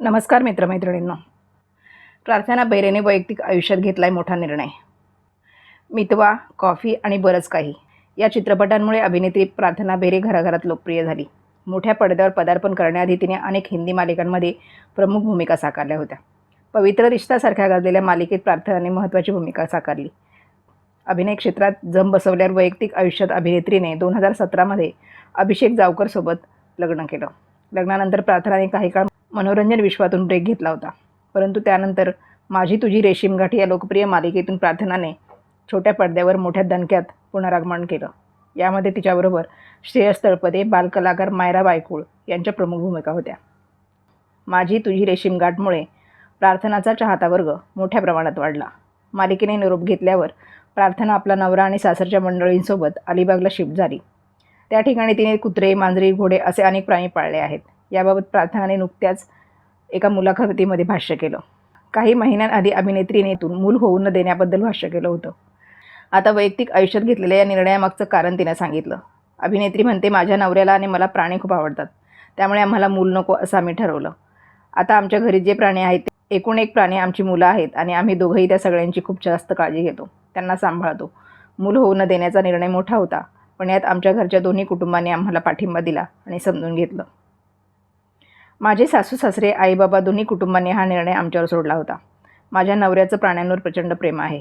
नमस्कार मित्रमैत्रिणींनो. प्रार्थना बैरेने वैयक्तिक आयुष्यात घेतला आहे मोठा निर्णय. मितवा कॉफी आणि बरंच काही या चित्रपटांमुळे अभिनेत्री प्रार्थना बेरे घराघरात लोकप्रिय झाली. मोठ्या पडद्यावर पदार्पण करण्याआधी तिने अनेक हिंदी मालिकांमध्ये प्रमुख भूमिका साकारल्या होत्या. पवित्र रिश्तासारख्या गाजलेल्या मालिकेत प्रार्थनाने महत्त्वाची भूमिका साकारली. अभिनय क्षेत्रात जम बसवल्यावर वैयक्तिक आयुष्यात अभिनेत्रीने दोन हजार सतरामध्ये अभिषेक जावकरसोबत लग्न केलं. लग्नानंतर प्रार्थनाने काही काळ मनोरंजन विश्वातून ब्रेक घेतला होता. परंतु त्यानंतर माझी तुझी रेशीमगाठी या लोकप्रिय मालिकेतून प्रार्थनाने छोट्या पडद्यावर मोठ्या दणक्यात पुनरागमन केलं. यामध्ये तिच्याबरोबर श्रेयस तळपदे बालकलाकार मायरा बायकुळ यांच्या प्रमुख भूमिका होत्या. माझी तुझी रेशीमगाठमुळे प्रार्थनाचा चाहता वर्ग मोठ्या प्रमाणात वाढला. मालिकेने निरोप घेतल्यावर प्रार्थना आपला नवरा आणि सासरच्या मंडळींसोबत अलिबागला शिफ्ट झाली. त्या ठिकाणी तिने कुत्रे मांजरी घोडे असे अनेक प्राणी पाळले आहेत. याबाबत प्रार्थनाने नुकत्याच एका मुलाखतीमध्ये भाष्य केलं. काही महिन्यांआधी अभिनेत्रीनेतून मूल होऊ न देण्याबद्दल भाष्य केलं होतं. आता वैयक्तिक आयुष्यात घेतलेल्या या निर्णयामागचं कारण तिने सांगितलं. अभिनेत्री म्हणते माझ्या नवऱ्याला आणि मला प्राणी खूप आवडतात. त्यामुळे आम्हाला मूल नको असं आम्ही ठरवलं. आता आमच्या घरी जे प्राणी आहेत ते एकूण एक प्राणी आमची मुलं आहेत आणि आम्ही दोघंही त्या सगळ्यांची खूप जास्त काळजी घेतो. त्यांना सांभाळतो. मूल होऊ न देण्याचा निर्णय मोठा होता पण यात आमच्या घरच्या दोन्ही कुटुंबांनी आम्हाला पाठिंबा दिला आणि समजून घेतलं. माझे सासू सासरे आई बाबा दोन्ही कुटुंबांनी हा निर्णय आमच्यावर सोडला होता. माझ्या नवऱ्याचं प्राण्यांवर प्रचंड प्रेम आहे.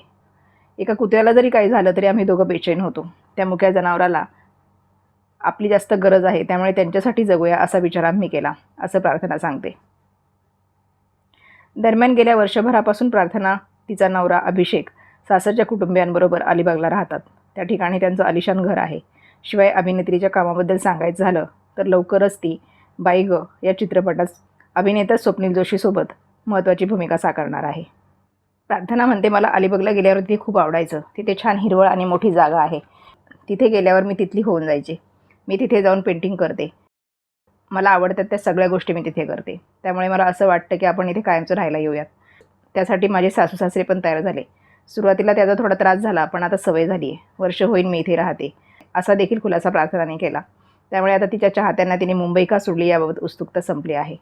एका कुत्र्याला जरी काही झालं तरी आम्ही दोघं बेचैन होतो. त्या मुक्या जनावराला आपली जास्त गरज आहे त्यामुळे त्यांच्यासाठी जगूया असा विचार आम्ही केला असं प्रार्थना सांगते. दरम्यान गेल्या वर्षभरापासून प्रार्थना तिचा नवरा अभिषेक सासरच्या कुटुंबियांबरोबर अलिबागला राहतात. त्या ठिकाणी त्यांचं आलिशान घर आहे. शिवाय अभिनेत्रीच्या कामाबद्दल सांगायचं झालं तर लवकरच ती बाई ग या चित्रपटात अभिनेता स्वप्नील जोशीसोबत महत्त्वाची भूमिका साकारणार आहे. प्रार्थना म्हणते मला अलिबागला गेल्यावर तिथे खूप आवडायचं. तिथे छान हिरवळ आणि मोठी जागा आहे. तिथे गेल्यावर मी तिथली होऊन जायचे. मी तिथे जाऊन पेंटिंग करते. मला आवडतात त्या सगळ्या गोष्टी मी तिथे करते. त्यामुळे मला असं वाटतं की आपण इथे कायमचं राहायला येऊयात. त्यासाठी माझे सासू सासरे पण तयार झाले. सुरुवातीला त्याचा थोडा त्रास झाला पण आता सवय झाली आहे वर्ष होईल मी इथे राहते. असा देखील खुलासा प्रार्थनाने केला. त्यामुळे आता तिच्या चाहत्यांना तिने मुंबई का सोडली याबाबत उत्सुकता संपली आहे.